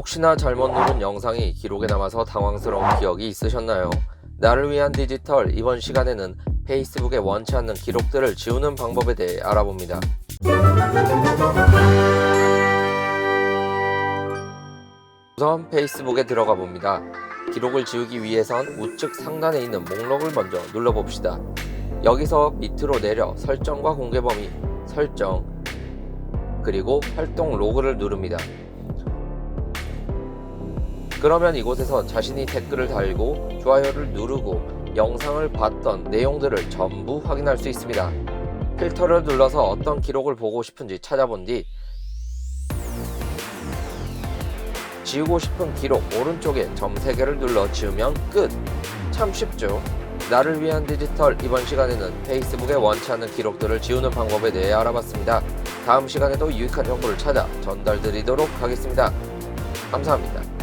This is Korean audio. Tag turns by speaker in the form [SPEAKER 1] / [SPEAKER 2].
[SPEAKER 1] 혹시나 잘못 누른 영상이 기록에 남아서 당황스러운 기억이 있으셨나요? 나를 위한 디지털 이번 시간에는 페이스북에 원치 않는 기록들을 지우는 방법에 대해 알아봅니다. 우선 페이스북에 들어가 봅니다. 기록을 지우기 위해선 우측 상단에 있는 목록을 먼저 눌러봅시다. 여기서 밑으로 내려 설정과 공개 범위, 설정, 그리고 활동 로그를 누릅니다. 그러면 이곳에서 자신이 댓글을 달고 좋아요를 누르고 영상을 봤던 내용들을 전부 확인할 수 있습니다. 필터를 눌러서 어떤 기록을 보고 싶은지 찾아본 뒤 지우고 싶은 기록 오른쪽에 점 3개를 눌러 지우면 끝! 참 쉽죠? 나를 위한 디지털 이번 시간에는 페이스북에 원치 않는 기록들을 지우는 방법에 대해 알아봤습니다. 다음 시간에도 유익한 정보를 찾아 전달드리도록 하겠습니다. 감사합니다.